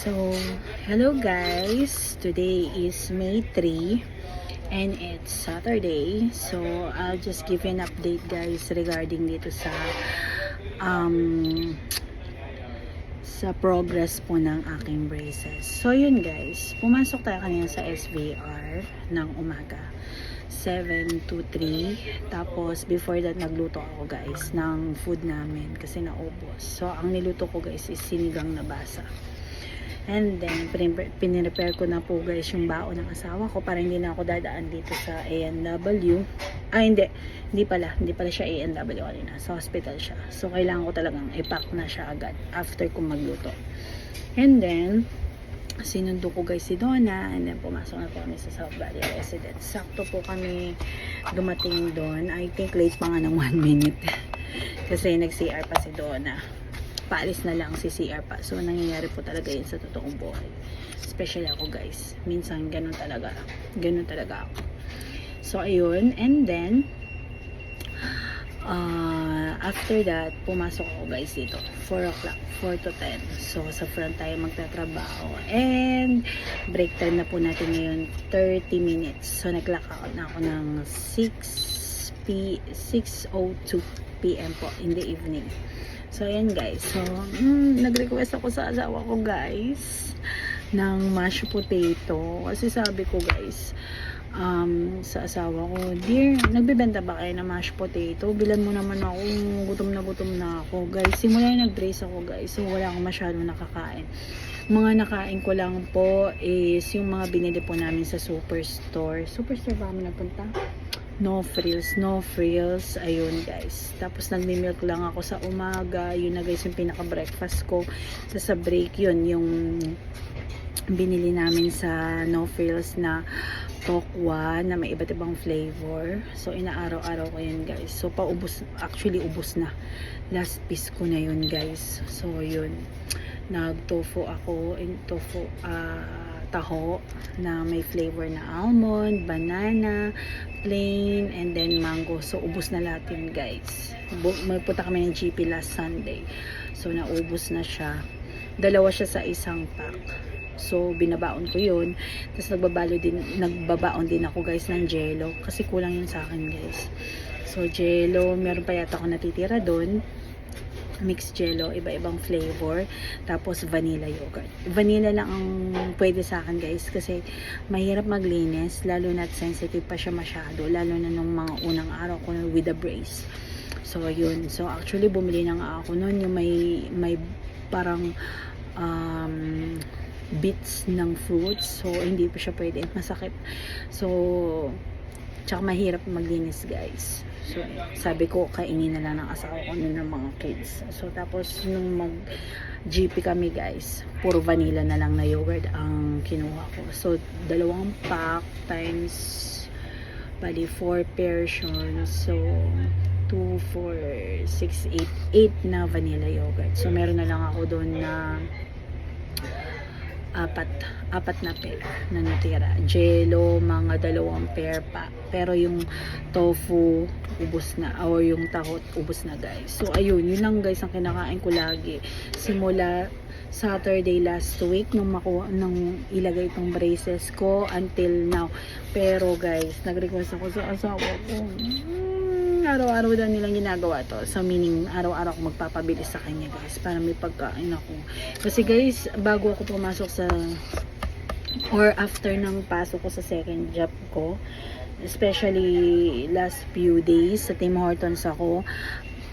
So, hello guys. Today is May 3 and it's Saturday. So, I'll just give an update guys regarding dito sa um sa progress po ng aking braces. So, yun guys. Pumasok tayo kanina sa SVR ng umaga. 7 to 3. Tapos, before that, nagluto ako guys ng food namin kasi naubos. So, ang niluto ko guys is sinigang na basa. And then, pin- pinirepare ko na po guys yung baon ng asawa ko para hindi na ako dadaan dito sa A&W. Ah, hindi. Hindi pala. Hindi pala siya A&W kanina. Sa hospital siya. So, kailangan ko talagang ipack na siya agad after kong magluto. And then, sinundo ko guys si Donna and then pumasok na po kami sa South Valley Residence. Sakto po kami dumating doon. I think late pa nga ng 1 minute. Kasi nag-CR pa si Donna. Paalis na lang si CR pa. So, nangyayari po talaga yun sa totoong buhay. Especially ako guys. Minsan, ganun talaga. Ganun talaga ako. So, ayun. And then, uh, after that, pumasok ako guys dito. 4 o'clock. 4 to 10. So, sa front tayo magtatrabaho. And, break time na po natin ngayon, 30 minutes. So, nag-lock out na ako ng 6 p 6.02 p.m. po in the evening. So, ayan guys. So, mm, nag-request ako sa asawa ko guys ng mashed potato. Kasi sabi ko guys, um, sa asawa ko, Dear, nagbebenta ba kayo ng mashed potato? Bilan mo naman ako, gutom na gutom na ako. Guys, simula yung nag-brace ako guys, so wala akong masyadong nakakain. Mga nakain ko lang po is yung mga binili po namin sa superstore. Superstore ba kami napunta? No frills, no frills. Ayun guys. Tapos nagmi-milk lang ako sa umaga. Yun na guys yung pinaka-breakfast ko. Sa sa break yun, yung binili namin sa no frills na tokwa na may iba't ibang flavor. So, inaaraw-araw ko yan, guys. So, paubos, actually, ubos na. Last piece ko na yun, guys. So, yun. Nag-tofu ako, in tofu, ah, taho na may flavor na almond, banana, plain, and then mango. So, ubos na lahat yun, guys. Bu- May punta kami ng GP last Sunday. So, naubos na siya. Dalawa siya sa isang pack. So, binabaon ko yun. Tapos, nagbabalo din, nagbabaon din ako, guys, ng jello. Kasi kulang yun sa akin, guys. So, jello, meron pa yata ako natitira doon mixed jello, iba-ibang flavor, tapos vanilla yogurt. Vanilla lang ang pwede sa akin guys kasi mahirap maglinis, lalo na sensitive pa siya masyado, lalo na nung mga unang araw ko with the brace. So, yun. So, actually, bumili na nga ako noon yung may, may parang um, bits ng fruits. So, hindi pa siya pwede. Masakit. So, tsaka mahirap maglinis guys. So, sabi ko, kainin na lang ng asawa ko nun ng mga kids. So, tapos, nung mag GP kami guys, puro vanilla na lang na yogurt ang kinuha ko. So, dalawang pack times bali 4 portions. So, 2, 4, 6, 8, 8 na vanilla yogurt. So, meron na lang ako doon na apat apat na pair na natira. Jello mga dalawang pair pa. Pero yung tofu ubos na. Or yung tahot ubos na guys. So ayun yun lang guys ang kinakain ko lagi. Simula Saturday last week nung makuha nung ilagay itong braces ko until now. Pero guys nag-request ako sa asawa ko araw-araw daw nilang ginagawa to. So meaning araw-araw ako magpapabili sa kanya guys para may pagkain ako. Kasi guys bago ako pumasok sa or after ng pasok ko sa second job ko especially last few days sa Tim Hortons ako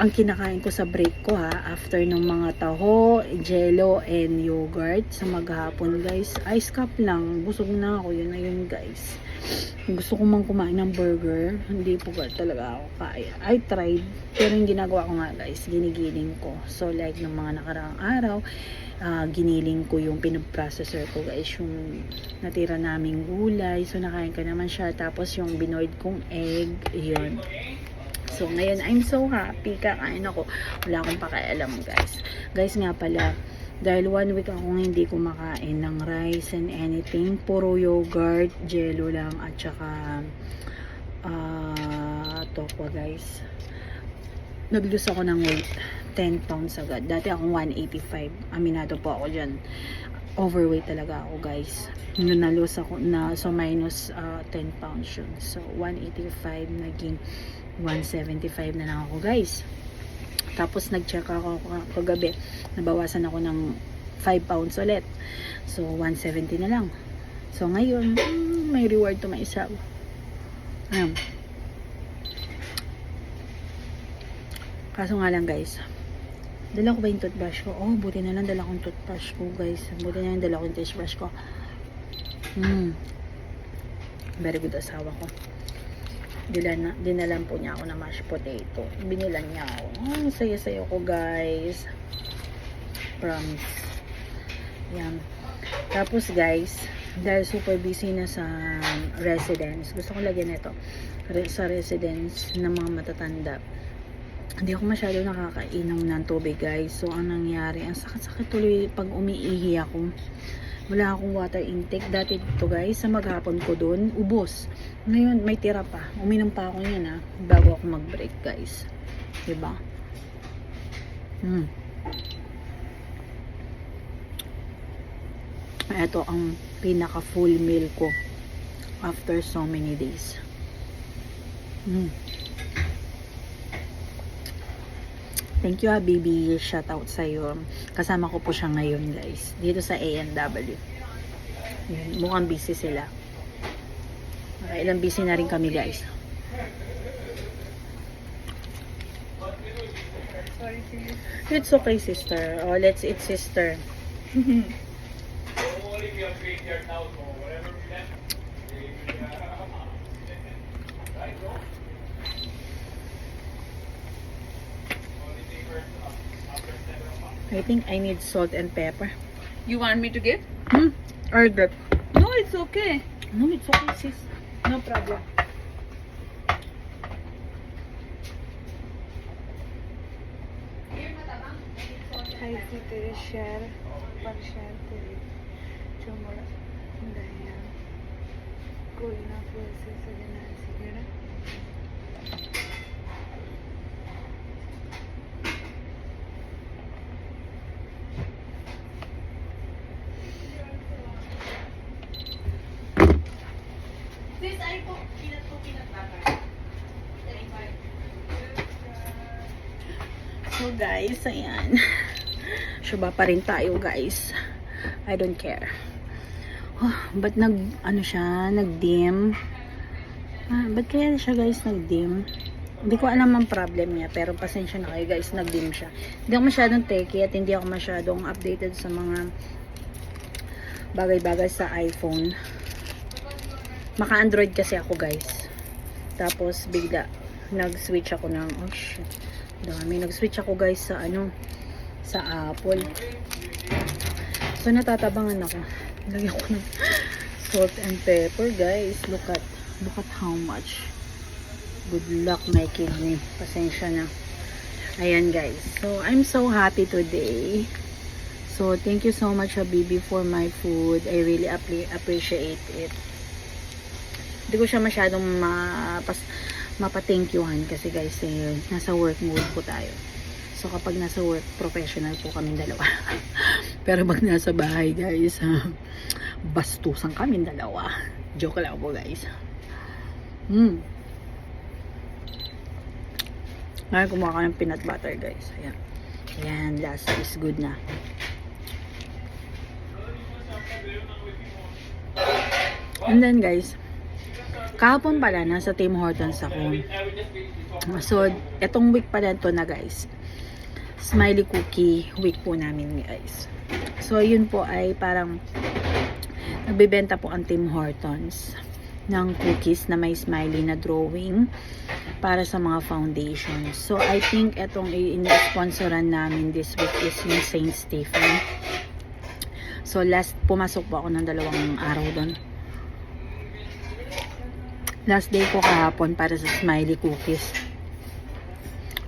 ang kinakain ko sa break ko ha after ng mga taho, jello and yogurt sa maghapon guys ice cup lang. Busog na ako yun na yun guys gusto ko mang kumain ng burger hindi po talaga ako kaya I tried pero yung ginagawa ko nga guys ginigiling ko so like ng mga nakaraang araw ah, giniling ko yung pinoprocessor ko guys yung natira naming gulay so nakain ko naman siya tapos yung binoid kong egg yun So, ngayon, I'm so happy. Kakain ako. Wala akong pakialam, guys. Guys, nga pala, dahil one week akong hindi kumakain ng rice and anything. Puro yogurt, jello lang, at saka ah tokwa, guys. Nag-lose ako ng weight. 10 pounds agad. Dati akong 185. Aminado po ako dyan. overweight talaga ako guys. Nung na-lose ako na so minus uh, 10 pounds yun. So 185 naging 175 na lang ako guys. Tapos nag-check ako kagabi. Nabawasan ako ng 5 pounds ulit. So 170 na lang. So ngayon, mm, may reward to myself. Ayan. Kaso nga lang guys, dala ko ba yung toothbrush ko? Oh, buti na lang dala ko yung toothbrush ko guys. Buti na lang dala ko yung toothbrush ko. Hmm. Very good asawa ko. Dilan, dinalan po niya ako ng mashed potato. Binilan niya ako. Oh, saya-saya ko guys. Promise. Yan. Tapos guys, dahil super busy na sa residence, gusto ko lagyan ito re- sa residence ng mga matatanda. Hindi ako masyado nakakainom ng tubig guys. So, ang nangyari, ang sakit-sakit tuloy pag umiihi ako. Wala akong water intake. Dati dito guys, sa maghapon ko doon, ubos. Ngayon, may tira pa. Uminom pa ako yan ha, bago ako mag-break guys. Diba? Hmm. Ito ang pinaka full meal ko after so many days. Hmm. Thank you Habibi. Shout out sa iyo. Kasama ko po siya ngayon guys. Dito sa A&W. Yun, mukhang busy sila. Okay, ilang busy na rin kami guys. Sorry, sis. It's okay sister. Oh, let's eat sister. I think I need salt and pepper. You want me to get? Hmm? Or that. No, it's okay. No, it's okay sis. No problem. Ay, si तेरे शहर पर शहर तेरे जो मोड़ा दया कोई ना कोई से सजना Sis, ay ano po, pinat po, pinat. So guys, ayan. Shuba pa rin tayo guys. I don't care. Oh, ba't nag, ano siya, nag-dim? Ah, ba't kaya siya guys nag-dim? Hindi ko alam ang problem niya, pero pasensya na kayo guys, nag-dim siya. Hindi ako masyadong techie at hindi ako masyadong updated sa mga bagay-bagay sa iPhone. Maka-Android kasi ako guys. Tapos bigla, nag-switch ako ng, oh shit, dami. Nag-switch ako guys sa ano, sa Apple. So, natatabangan ako. Lagyan ko ng salt and pepper, guys. Look at, look at how much. Good luck, my kidney. Pasensya na. Ayan, guys. So, I'm so happy today. So, thank you so much, Habibi, for my food. I really appre- appreciate it. Hindi ko siya masyadong mapas mapa-thankyuhan kasi guys, eh, nasa work mode po tayo. So, kapag nasa work, professional po kami dalawa. Pero pag nasa bahay, guys, ah, bastusan kami dalawa. Joke lang po, guys. Hmm. Ngayon, kumuha ka ng peanut butter, guys. Ayan. Ayan, last is good na. And then, guys, kahapon pala, nasa Tim Hortons ako. So, etong week pala to na guys. Smiley cookie week po namin guys. So, yun po ay parang nagbebenta po ang Tim Hortons ng cookies na may smiley na drawing para sa mga foundations. So, I think etong i-sponsoran namin this week is yung Saint Stephen. So, last, pumasok po ako ng dalawang araw doon last day ko kahapon para sa smiley cookies.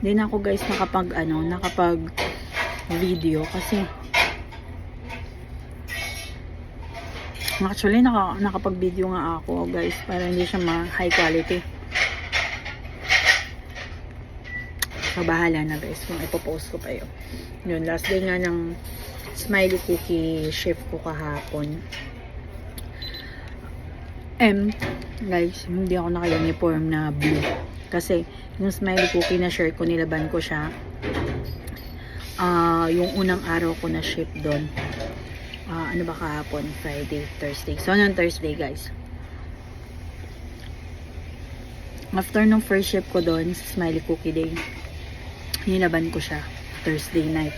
Hindi ako guys nakapag ano, nakapag video kasi actually naka, nakapag video nga ako guys para hindi siya ma high quality. So bahala na guys kung ipopost ko pa yun. Yun, last day nga ng smiley cookie shift ko kahapon. M, guys, hindi ako naka-uniform na blue. Kasi, yung smiley cookie na shirt ko, nilaban ko siya. Ah, yung unang araw ko na shift doon. Ah, ano ba kahapon? Friday, Thursday. So, noong Thursday, guys. After nung first shift ko doon, Smiley Cookie Day, nilaban ko siya. Thursday night.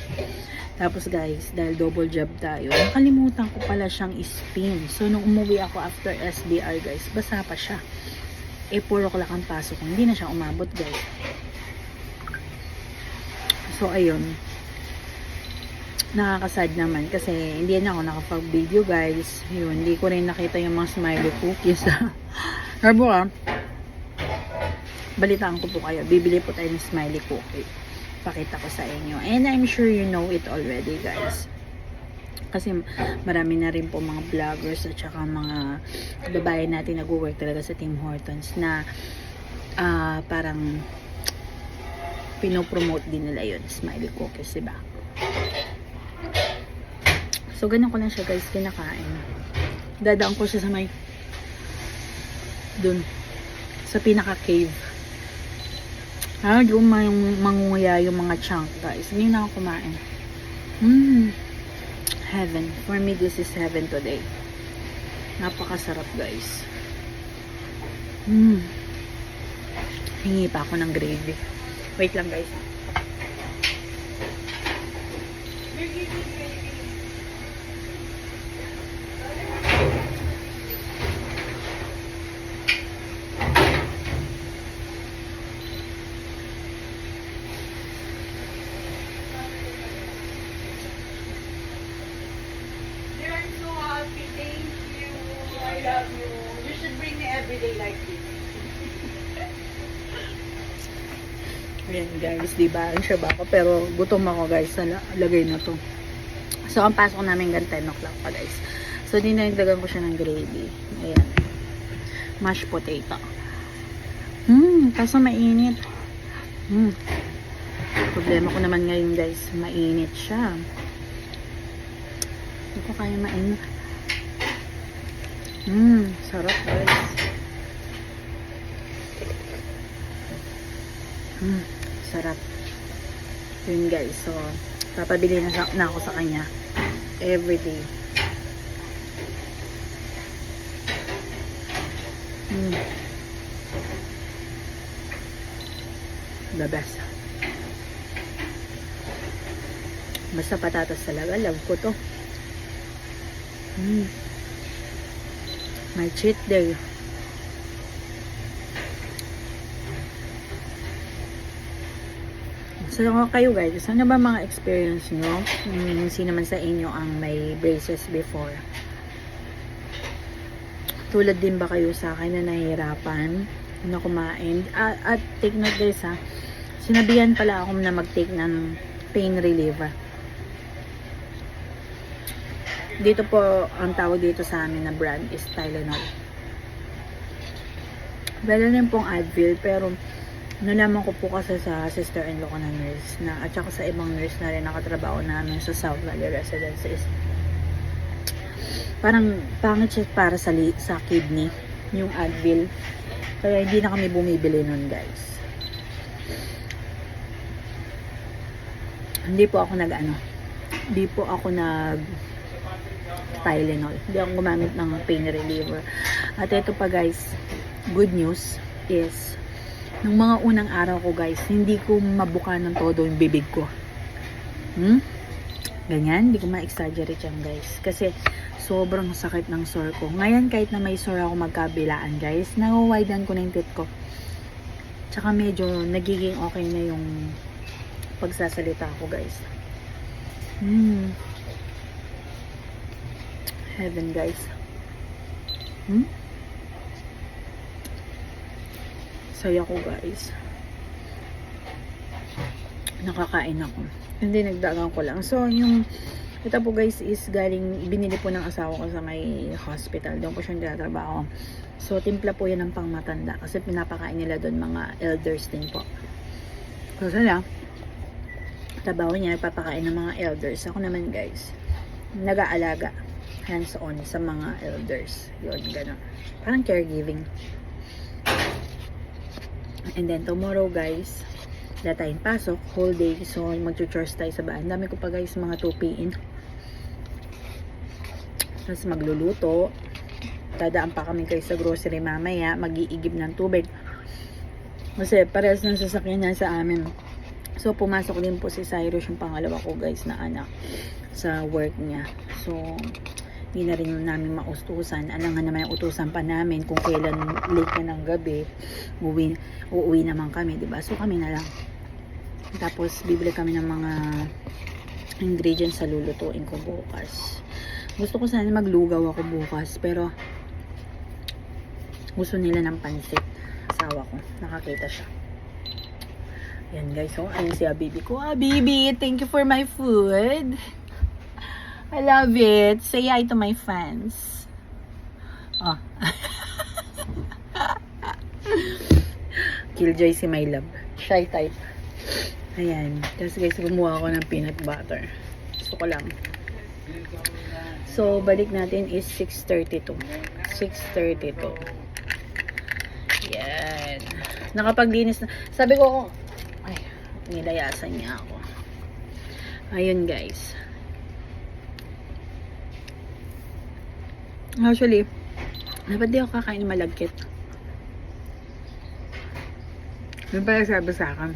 Tapos guys, dahil double job tayo, nakalimutan ko pala siyang spin. So, nung umuwi ako after SBR guys, basa pa siya. Eh, 4 o'clock ang pasok. Hindi na siya umabot guys. So, ayun. Nakakasad naman kasi hindi na ako nakapag-video guys. Yun, hindi ko rin nakita yung mga smiley cookies. Harbo ah. Balitaan ko po kayo. Bibili po tayo ng smiley cookie pakita ko sa inyo. And I'm sure you know it already, guys. Kasi marami na rin po mga vloggers at saka mga kababayan natin nag-work talaga sa Tim Hortons na ah, parang pinopromote din nila yun, smiley cookies, diba? So, ganun ko lang siya guys, kinakain. Dadaan ko siya sa may dun sa pinaka-cave. Ah, yung mang mangunguya yung mga chunk, guys. Hindi na ako kumain. Mmm. Heaven. For me, this is heaven today. Napakasarap, guys. Mmm. Hingi pa ako ng gravy. Wait lang, guys. You're so happy. Thank you. I love you. You should bring me every day like this. Ayan guys, di ba? Ang siya ba ako? Pero gutom ako guys sa la- lagay na to. So, ang pasok namin hanggang 10 o'clock pa guys. So, dinagdagan ko siya ng gravy. Ayan. Mashed potato. Hmm, kaso mainit. Hmm. Problema ko naman ngayon guys, mainit siya. Hindi ko kaya mainit. Hmm, sarap guys. Mm, sarap. Yun guys. So, papabili na, na ako sa kanya. Every day. Mm. The best. Basta patatas talaga. Love ko to. Mm. My cheat day. So kayo guys, ano ba mga experience nyo? Hmm, sino man sa inyo ang may braces before? Tulad din ba kayo sa akin na nahihirapan na kumain? At, at take note guys ha, sinabihan pala ako na mag-take ng pain reliever. Dito po, ang tawag dito sa amin na brand is Tylenol. Meron din pong Advil, pero nalaman ko po kasi sa sister-in-law ko na nurse na at saka sa ibang nurse na rin nakatrabaho namin sa South Valley Residences. Parang pangit siya para sa, li- sa kidney, yung Advil. Kaya hindi na kami bumibili nun, guys. Hindi po ako nag ano, hindi po ako nag Tylenol. Hindi ako gumamit ng pain reliever. At ito pa guys, good news is nung mga unang araw ko guys, hindi ko mabuka ng todo yung bibig ko. Hmm? Ganyan, hindi ko ma-exaggerate yan guys. Kasi sobrang sakit ng sore ko. Ngayon kahit na may sore ako magkabilaan guys, nawawidan ko na yung teeth ko. Tsaka medyo nagiging okay na yung pagsasalita ko guys. Hmm. Heaven guys. Hmm? Saya ko guys. Nakakain ako. Hindi nagdagang ko lang. So yung ito po guys is galing binili po ng asawa ko sa may hospital. Doon po siya nagtatrabaho. So timpla po yan ng pangmatanda kasi pinapakain nila doon mga elders din po. So sila trabaho niya nagpapakain ng mga elders. Ako naman guys nag-aalaga hands-on sa mga elders. Yun, gano'n. Parang caregiving. And then tomorrow guys, wala tayong pasok, whole day. So mag-chores tayo sa bahay. Ang dami ko pa guys mga tupiin. Tapos magluluto. Dadaan pa kami guys sa grocery mamaya. Mag-iigib ng tubig. Kasi parehas ng sasakyan niya sa amin. So pumasok din po si Cyrus yung pangalawa ko guys na anak sa work niya. So hindi na rin namin maustusan. Alangan naman yung utusan pa namin kung kailan late na ng gabi, uuwi, uuwi naman kami, di ba? So kami na lang. Tapos bibili kami ng mga ingredients sa lulutuin ko bukas. Gusto ko sana maglugaw ako bukas, pero gusto nila ng pansit. Asawa ko, nakakita siya. Yan guys, so ayun si Abibi ko. Abibi, thank you for my food. I love it. Say hi to my fans. Oh. Killjoy si my love. Shy type. Ayan. Tapos guys, gumawa ako ng peanut butter. Gusto ko lang. So, balik natin is 6.32. 6.32. Yan. Nakapaglinis na. Sabi ko, ay, nilayasan niya ako. Ayun guys. Actually, dapat di ako kakain malagkit. Yun pala sabi sa akin.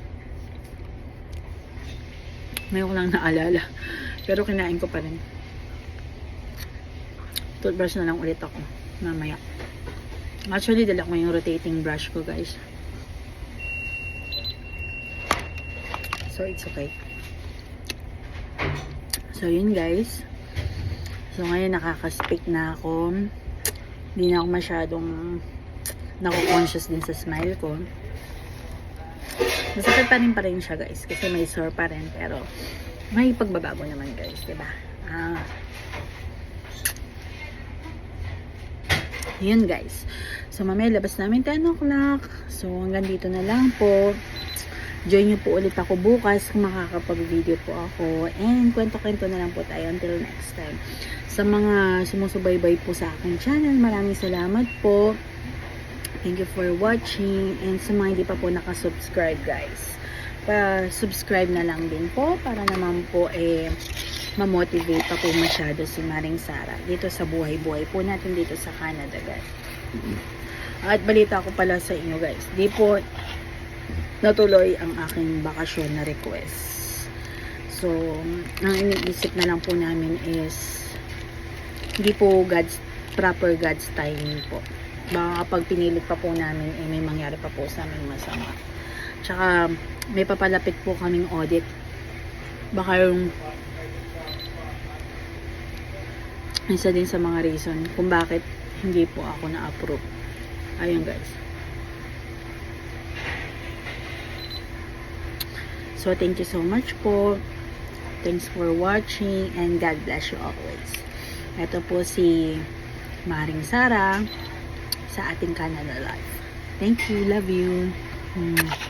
Ngayon ko lang naalala. Pero kinain ko pa rin. Toothbrush na lang ulit ako. Mamaya. Actually, dala ko yung rotating brush ko, guys. So, it's okay. So, yun, guys. So, ngayon nakaka-speak na ako. Hindi na ako masyadong nako-conscious din sa smile ko. Masakit pa rin pa rin siya, guys. Kasi may sore pa rin. Pero, may pagbabago naman, guys. Diba? Ah. Yun, guys. So, mamaya labas namin 10 o'clock. So, hanggang dito na lang po. Join nyo po ulit ako bukas kung makakapag-video po ako. And kwento-kwento na lang po tayo until next time. Sa mga sumusubaybay po sa aking channel, maraming salamat po. Thank you for watching. And sa mga hindi pa po nakasubscribe guys, pa-subscribe na lang din po para naman po eh ma-motivate pa po masyado si Maring Sara dito sa buhay-buhay po natin dito sa Canada guys. At balita ko pala sa inyo guys, di po natuloy ang aking bakasyon na request. So, ang iniisip na lang po namin is hindi po God's proper God's timing po. Baka kapag pinilit pa po namin, eh, may mangyari pa po sa amin masama. Tsaka, may papalapit po kaming audit. Baka yung isa din sa mga reason kung bakit hindi po ako na-approve. Ayun guys. So, thank you so much po. Thanks for watching and God bless you always. Ito po si Maring Sara sa ating Canada Life. Thank you. Love you. Mm.